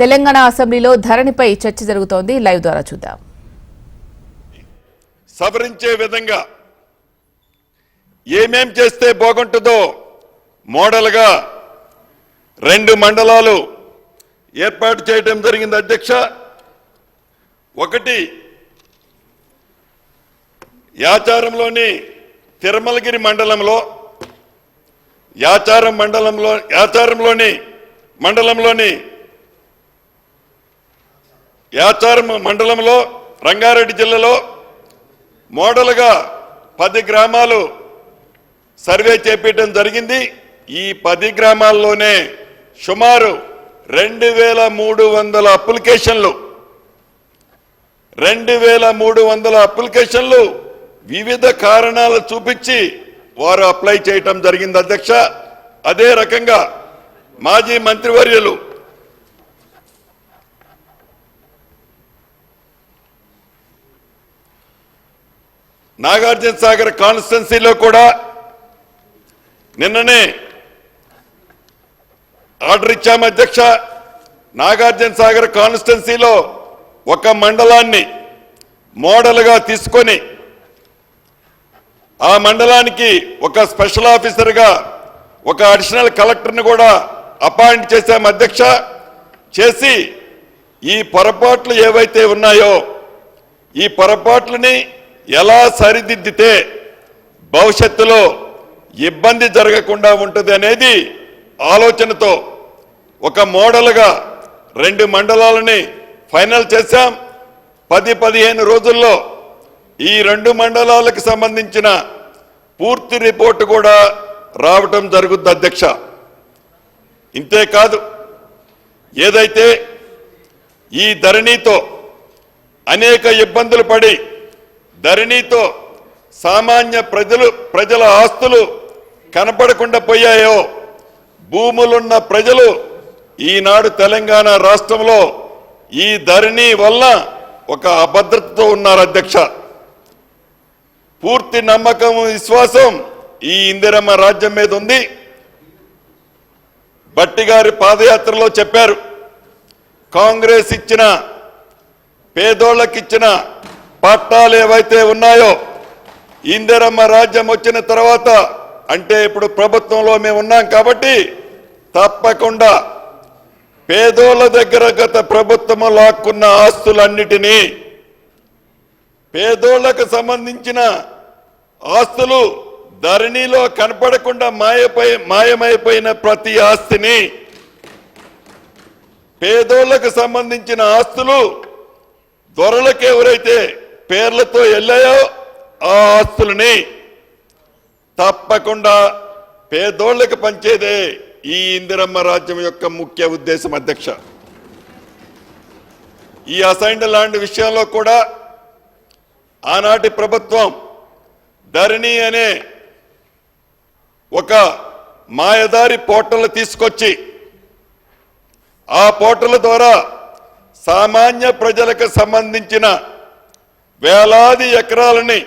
తెలంగాణ అసెంబ్లీలో ధరణిపై చర్చ జరుగుతోంది. లైవ్ ద్వారా చూద్దాం. సవరించే విధంగా ఏమేం చేస్తే బాగుంటుందో మోడల్గా రెండు మండలాలు ఏర్పాటు చేయడం జరిగింది అధ్యక్ష. ఒకటి యాచారంలోని తిరుమలగిరి మండలంలో యాచారం మండలంలో యాచారంలోని మండలంలోని యాచారం మండలంలో రంగారెడ్డి జిల్లాలో మోడల్గా పది గ్రామాలు సర్వే చేపట్టడం జరిగింది. ఈ పది గ్రామాల్లోనే సుమారు రెండు వేల మూడు వందల అప్లికేషన్లు రెండు వేల మూడు వందల అప్లికేషన్లు వివిధ కారణాలు చూపించి వారు అప్లై చేయటం జరిగింది అధ్యక్ష. అదే రకంగా మాజీ మంత్రివర్యులు నాగార్జున సాగర్ కాన్స్టిట్యున్సీలో కూడా నిన్ననే ఆర్డర్ ఇచ్చాము అధ్యక్ష. నాగార్జున సాగర్ కాన్స్టిట్యున్సీలో ఒక మండలాన్ని మోడల్గా తీసుకొని ఆ మండలానికి ఒక స్పెషల్ ఆఫీసర్గా ఒక అడిషనల్ కలెక్టర్ని కూడా అపాయింట్ చేశాము అధ్యక్ష. చేసి ఈ పొరపాట్లు ఏవైతే ఉన్నాయో ఈ పొరపాట్లని ఎలా సరిదిద్దితే భవిష్యత్తులో ఇబ్బంది జరగకుండా ఉంటుంది అనేది ఆలోచనతో ఒక మోడల్గా రెండు మండలాలని ఫైనల్ చేశాం. పది పదిహేను రోజుల్లో ఈ రెండు మండలాలకు సంబంధించిన పూర్తి రిపోర్టు కూడా రావటం జరుగుద్ది అధ్యక్ష. ఇంతేకాదు ఏదైతే ఈ ధరణితో అనేక ఇబ్బందులు పడి ధరణితో సామాన్య ప్రజలు ప్రజల ఆస్తులు కనపడకుండా పోయాయో? భూములున్న ప్రజలు ఈనాడు తెలంగాణ రాష్ట్రంలో ఈ ధరణి వల్ల ఒక అభద్రతతో ఉన్నారు అధ్యక్ష. పూర్తి నమ్మకం విశ్వాసం ఈ ఇందిరమ్మ రాజ్యం మీద ఉంది. బట్టి గారి పాదయాత్రలో చెప్పారు. కాంగ్రెస్ ఇచ్చిన పేదోళ్ళకిచ్చిన పట్టాలు ఏవైతే ఉన్నాయో ఇందిరమ్మ రాజ్యం వచ్చిన తర్వాత అంటే ఇప్పుడు ప్రభుత్వంలో మేము ఉన్నాం కాబట్టి తప్పకుండా పేదోళ్ళ దగ్గర గత ప్రభుత్వం లాక్కున్న ఆస్తులన్నిటినీ పేదోళ్ళకు సంబంధించిన ఆస్తులు ధరణిలో కనపడకుండా మాయపై మాయమైపోయిన ప్రతి ఆస్తిని పేదోళ్ళకు సంబంధించిన ఆస్తులు దొరలకు ఎవరైతే పేర్లతో వెళ్ళాయో ఆ ఆస్తులని. తప్పకుండా పేదోళ్ళకు పంచేదే ఈ ఇందిరమ్మ రాజ్యం యొక్క ముఖ్య ఉద్దేశం అధ్యక్ష. ఈ అసైన్డ్ ల్యాండ్ విషయంలో కూడా ఆనాటి ప్రభుత్వం ధరణి అనే ఒక మాయదారి పోర్టల్ తీసుకొచ్చి ఆ పోర్టల్ ద్వారా సామాన్య ప్రజలకు సంబంధించిన వేలాది ఎకరాలని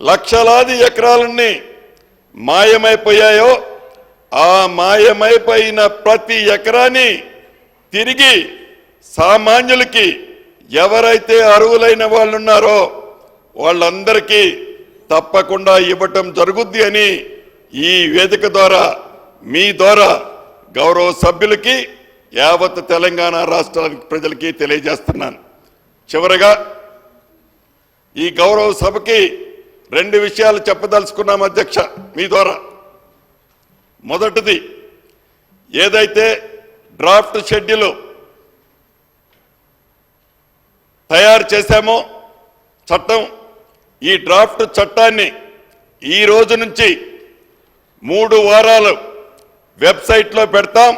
లక్షలాది ఎకరాలన్నీ మాయమైపోయాయో ఆ మాయమైపోయిన ప్రతి ఎకరాన్ని తిరిగి సామాన్యులకి ఎవరైతే అర్హులైన వాళ్ళు ఉన్నారో వాళ్ళందరికీ తప్పకుండా ఇవ్వటం జరుగుద్ది అని ఈ వేదిక ద్వారా మీ ద్వారా గౌరవ సభ్యులకి యావత్ తెలంగాణ రాష్ట్రానికి ప్రజలకి తెలియజేస్తున్నాను. చివరగా ఈ గౌరవ సభకి రెండు విషయాలు చెప్పదలుచుకున్నాం అధ్యక్ష మీ ద్వారా. మొదటిది ఏదైతే డ్రాఫ్ట్ షెడ్యూల్ తయారు చేశామో చట్టం ఈ డ్రాఫ్ట్ చట్టాన్ని ఈ రోజు నుంచి మూడు వారాలు వెబ్సైట్లో పెడతాం.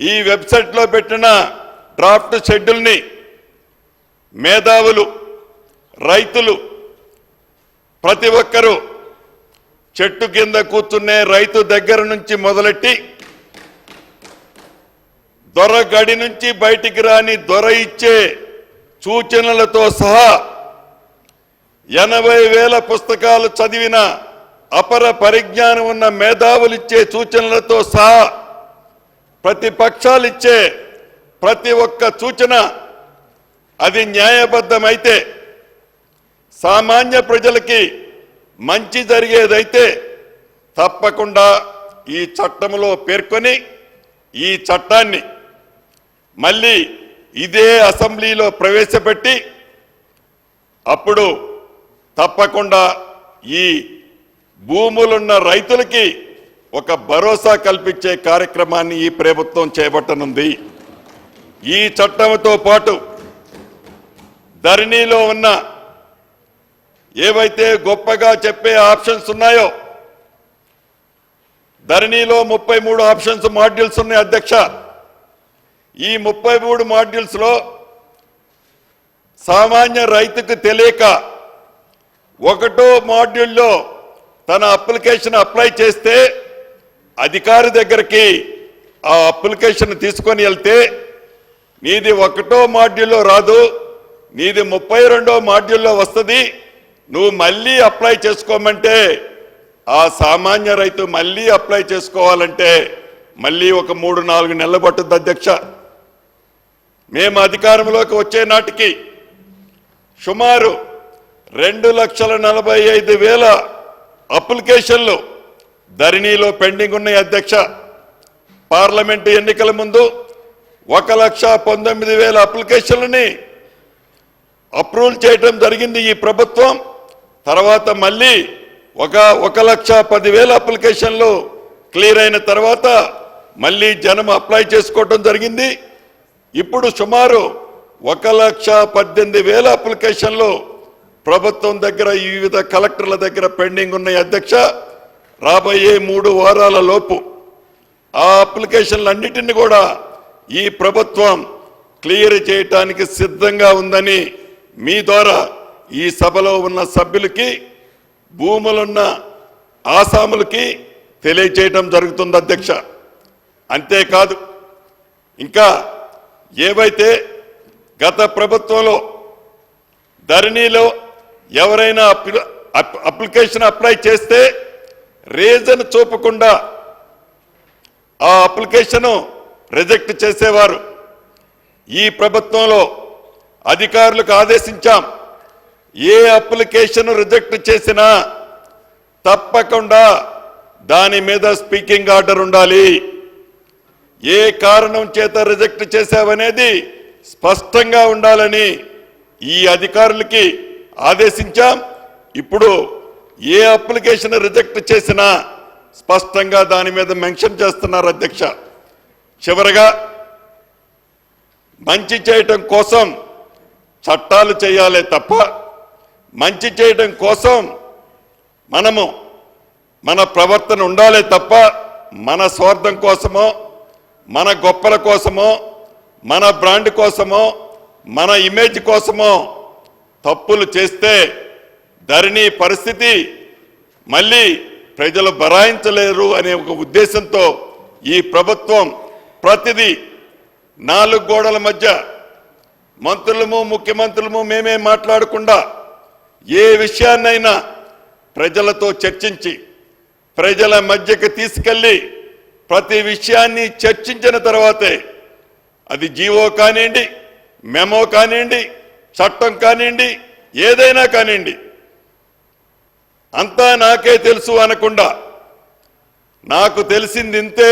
ఈ వెబ్సైట్లో పెట్టిన డ్రాఫ్ట్ షెడ్యూల్ని మేధావులు రైతులు ప్రతి ఒక్కరూ చెట్టు కింద కూర్చునే రైతు దగ్గర నుంచి మొదలెట్టి దొర గడి నుంచి బయటికి రాని దొర ఇచ్చే సూచనలతో సహా ఎనభై వేల పుస్తకాలు చదివిన అపర పరిజ్ఞానం ఉన్న మేధావులు ఇచ్చే సూచనలతో సహా ప్రతిపక్షాలు ఇచ్చే ప్రతి ఒక్క సూచన అది న్యాయబద్ధమైతే సామాన్య ప్రజలకి మంచి జరిగేదైతే తప్పకుండా ఈ చట్టంలో పేర్కొని ఈ చట్టాన్ని మళ్ళీ ఇదే అసెంబ్లీలో ప్రవేశపెట్టి అప్పుడు తప్పకుండా ఈ భూములున్న రైతులకి ఒక భరోసా కల్పించే కార్యక్రమాన్ని ఈ ప్రభుత్వం చేపట్టనుంది. ఈ చట్టంతో పాటు ధరణిలో ఉన్న ఏవైతే గొప్పగా చెప్పే ఆప్షన్స్ ఉన్నాయో ధరణిలో ముప్పై మూడు ఆప్షన్స్ మాడ్యూల్స్ ఉన్నాయి అధ్యక్ష. ఈ ముప్పై మూడు మాడ్యూల్స్లో సామాన్య రైతుకు తెలియక ఒకటో మాడ్యూల్లో తన అప్లికేషన్ అప్లై చేస్తే అధికారి దగ్గరికి ఆ అప్లికేషన్ తీసుకొని వెళ్తే నీది ఒకటో మాడ్యూల్లో రాదు నీది ముప్పై రెండో మాడ్యూల్లో వస్తుంది నువ్వు మళ్ళీ అప్లై చేసుకోమంటే ఆ సామాన్య రైతు మళ్ళీ అప్లై చేసుకోవాలంటే మళ్ళీ ఒక మూడు నాలుగు నెలలు పట్టుద్ది అధ్యక్ష. మేము అధికారంలోకి వచ్చే నాటికి సుమారు రెండు లక్షల నలభై ఐదు వేల అప్లికేషన్లు ధరణిలో పెండింగ్ ఉన్నాయి అధ్యక్ష. పార్లమెంటు ఎన్నికల ముందు ఒక లక్ష పంతొమ్మిది వేల అప్లికేషన్లని అప్రూవల్ చేయటం జరిగింది ఈ ప్రభుత్వం. తర్వాత మళ్ళీ ఒక ఒక లక్ష పదివేల అప్లికేషన్లు క్లియర్ అయిన తర్వాత మళ్ళీ జనం అప్లై చేసుకోవటం జరిగింది. ఇప్పుడు సుమారు ఒక లక్ష పద్దెనిమిది వేల అప్లికేషన్లు ప్రభుత్వం దగ్గర వివిధ కలెక్టర్ల దగ్గర పెండింగ్ ఉన్నాయి. అధ్యక్ష రాబోయే మూడు వారాల లోపు ఆ అప్లికేషన్లన్నిటిని కూడా ఈ ప్రభుత్వం క్లియర్ చేయటానికి సిద్ధంగా ఉందని మీ ద్వారా ఈ సభలో ఉన్న సభ్యులకి భూములున్న ఆసాములకి తెలియచేయటం జరుగుతుంది అధ్యక్ష. అంతేకాదు ఇంకా ఏవైతే గత ప్రభుత్వంలో ధరణిలో ఎవరైనా అప్లి- అప్- అప్లికేషన్ అప్లై చేస్తే రీజన్ చూపకుండా ఆ అప్లికేషను రిజెక్ట్ చేసేవారు. ఈ ప్రభుత్వంలో అధికారులకు ఆదేశించాం. ఏ అప్లికేషన్ రిజెక్ట్ చేసినా తప్పకుండా దాని మీద స్పీకింగ్ ఆర్డర్ ఉండాలి. ఏ కారణం చేత రిజెక్ట్ చేశావనేది స్పష్టంగా ఉండాలని ఈ అధికారులకి ఆదేశించాం. ఇప్పుడు ఏ అప్లికేషన్ రిజెక్ట్ చేసినా స్పష్టంగా దాని మీద మెన్షన్ చేస్తున్నారు అధ్యక్ష. చివరగా మంచి చేయటం కోసం చట్టాలు చేయాలే తప్ప మంచి చేయడం కోసం మనము మన ప్రవర్తన ఉండాలి తప్ప మన స్వార్థం కోసమో మన గొప్పల కోసమో మన బ్రాండ్ కోసమో మన ఇమేజ్ కోసమో తప్పులు చేస్తే ధరణి పరిస్థితి మళ్ళీ ప్రజలు బరాయించలేరు అనే ఒక ఉద్దేశంతో ఈ ప్రభుత్వం ప్రతిదీ నాలుగు గోడల మధ్య మంత్రులము ముఖ్యమంత్రులము మేమే మాట్లాడకుండా ఏ విషయాన్నైనా ప్రజలతో చర్చించి ప్రజల మధ్యకి తీసుకెళ్ళి ప్రతి విషయాన్ని చర్చించిన తర్వాతే అది జీవో కానివ్వండి మెమో కానివ్వండి చట్టం కానివ్వండి ఏదైనా కానివ్వండి. అంతా నాకే తెలుసు అనకుండా నాకు తెలిసింది ఇంతే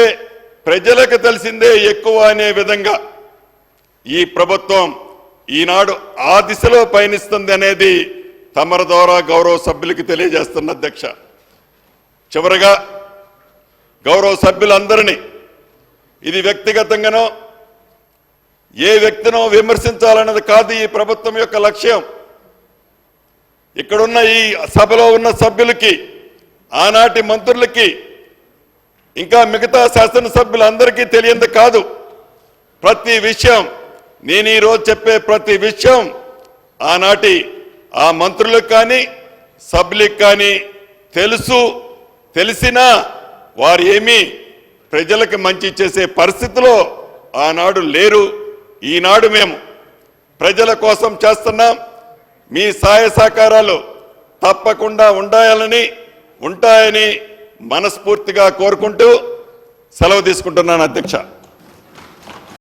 ప్రజలకు తెలిసిందే ఎక్కువ అనే విధంగా ఈ ప్రభుత్వం ఈనాడు ఆ దిశలో పయనిస్తుంది అనేది తమర ద్వారా గౌరవ సభ్యులకి తెలియజేస్తున్న అధ్యక్ష చివరగా గౌరవ సభ్యులందరినీ ఇది వ్యక్తిగతంగానో ఏ వ్యక్తినో విమర్శించాలన్నది కాదు ఈ ప్రభుత్వం యొక్క లక్ష్యం. ఇక్కడున్న ఈ సభలో ఉన్న సభ్యులకి ఆనాటి మంత్రులకి ఇంకా మిగతా శాసనసభ్యులందరికీ తెలియంది కాదు. ప్రతి విషయం నేను ఈరోజు చెప్పే ప్రతి విషయం ఆనాటి ఆ మంత్రులకు కానీ సభ్యులకు కానీ తెలుసు. తెలిసినా వారు ఏమీ ప్రజలకు మంచి చేసే పరిస్థితిలో ఆనాడు లేరు. ఈనాడు మేము ప్రజల కోసం చేస్తున్నాం. మీ సహాయ సహకారాలు తప్పకుండా ఉండాలని ఉంటాయని మనస్ఫూర్తిగా కోరుకుంటూ సెలవు తీసుకుంటున్నాను అధ్యక్ష.